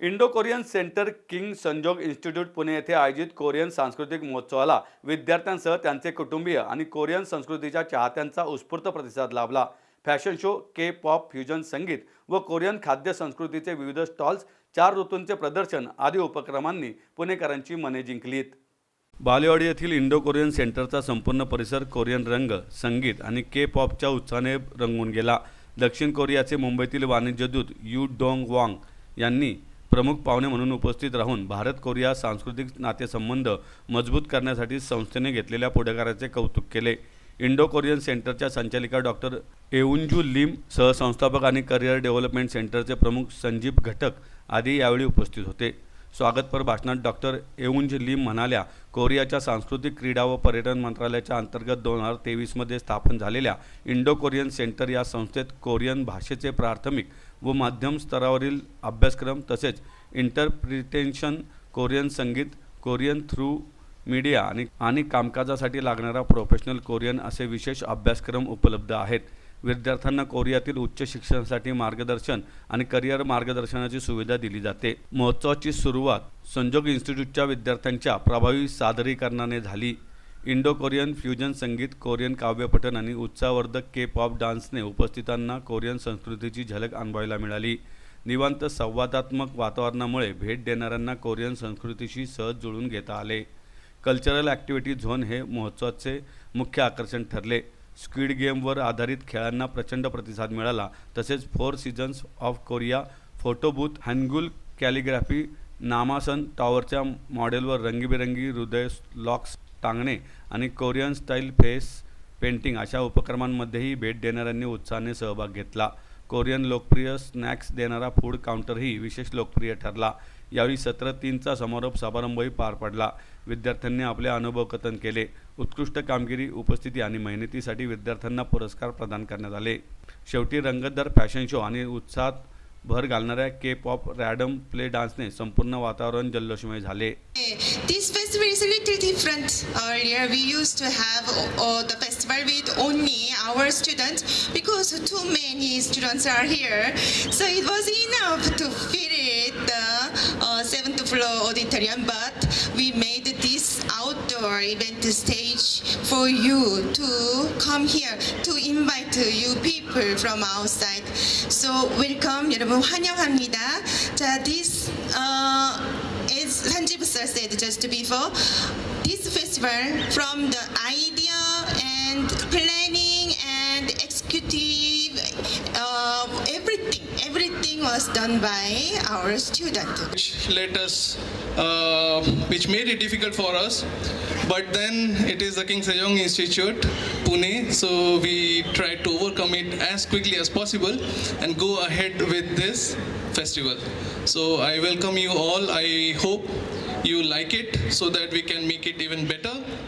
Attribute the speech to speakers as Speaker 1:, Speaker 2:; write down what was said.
Speaker 1: Indo Korean Centre King Sejong Institute Pune येथे आयोजित Korean सांस्कृतिक महोत्सवाला विद्यार्थ्यांसह त्यांचे कुटुंबीय आणि कोरियन संस्कृतीच्या चाहत्यांचा उत्स्फूर्त प्रतिसाद लाभला. Fashion show K pop fusion संगीत व कोरियन खाद्य संस्कृतीचे विविध स्टॉल्स चार ऋतूंचे प्रदर्शन आदी उपक्रमांनी पुणेकरांची मने जिंकलीत. बालेवाडी येथील इंडो कोरियन सेंटरचा संपूर्ण परिसर कोरियन रंग संगीत आणि के पॉपच्या उत्साहाने रंगून गेला. दक्षिण कोरियाचे मुंबईतील वाणिज्यदूत यू डोंग वांग यांनी प्रमुख पाहुणे म्हणून उपस्थित राहून भारत कोरिया सांस्कृतिक नातेसंबंध मजबूत करण्यासाठी संस्थेने घेतलेल्या पुढाकाराचे कौतुक केले. इंडो कोरियन सेंटरच्या संचालिका डॉक्टर एउंजू लिम सहसंस्थापक आणि करिअर डेव्हलपमेंट सेंटरचे प्रमुख संजीव घटक आदी यावेळी उपस्थित होते. स्वागतपर भाषणात डॉक्टर एउंज लिम म्हणाल्या कोरियाच्या सांस्कृतिक क्रीडा व पर्यटन मंत्रालयाच्या अंतर्गत दोन हजार तेवीसमध्ये स्थापन झालेल्या इंडो कोरियन सेंटर या संस्थेत कोरियन भाषेचे प्राथमिक व माध्यम स्तरावरील अभ्यासक्रम तसेच इंटरप्रिटेशन कोरियन संगीत कोरियन थ्रू मीडिया आणि आणि कामकाजासाठी लागणारा प्रोफेशनल कोरियन असे विशेष अभ्यासक्रम उपलब्ध आहेत. विद्यार्थ्यांना कोरियातील उच्च शिक्षणासाठी मार्गदर्शन आणि करिअर मार्गदर्शनाची सुविधा दिली जाते. महोत्सवाची सुरुवात संजोग इन्स्टिट्यूटच्या विद्यार्थ्यांच्या प्रभावी सादरीकरणाने झाली. इंडो कोरियन फ्युजन संगीत कोरियन काव्यपठन आणि उत्साहवर्धक के पॉप डान्सने उपस्थितांना कोरियन संस्कृतीची झलक अनुभवायला मिळाली. निवांत संवादात्मक वातावरणामुळे भेट देणाऱ्यांना कोरियन संस्कृतीशी सहज जुळून घेता आले. कल्चरल ॲक्टिव्हिटी झोन हे महोत्सवाचे मुख्य आकर्षण ठरले. स्क्विड गेमवर आधारित खेळांना प्रचंड प्रतिसाद मिळाला. तसेच four seasons of Korea photo booth Hangul calligraphy Namsan टॉवरच्या मॉडेलवर रंगीबेरंगी हृदय लॉक्स टांगणे आणि कोरियन स्टाईल फेस पेंटिंग अशा उपक्रमांमध्येही भेट देणाऱ्यांनी उत्साहाने सहभाग घेतला. कोरियन लोकप्रिय स्नॅक्स देणारा फूड काउंटरही विशेष लोकप्रिय ठरला. यावेळी सत्र तीनचा समारोप समारंभही पार पडला. विद्यार्थ्यांनी आपले अनुभव कथन केले. उत्कृष्ट कामगिरी उपस्थिती आणि मेहनतीसाठी विद्यार्थ्यांना पुरस्कार प्रदान करण्यात आले शेवटी रंगतदार फॅशन शो आणि उत्साहात भर घालणाऱ्या के पॉप रॅडम प्ले डान्सने संपूर्ण वातावरण जल्लोषमय झाले
Speaker 2: This festival is a little different. Earlier, we used to have uh, the festival with only our students because too many students are here. So it was enough to fill it the uh, seventh floor auditorium. But outdoor event stage for you to come here to invite you people from outside. So welcome, 여러분 환영합니다. 자, this. Uh, as Sanjeev sir said just before, this festival from the idea and planning and executive, uh, everything, everything was done by our student.
Speaker 3: which let us, uh, which made it difficult for us. But then it is the King Sejong Institute, Pune, so we tried to overcome it as quickly as possible and go ahead with this festival. So I welcome you all. I hope you like it so that we can make it even better.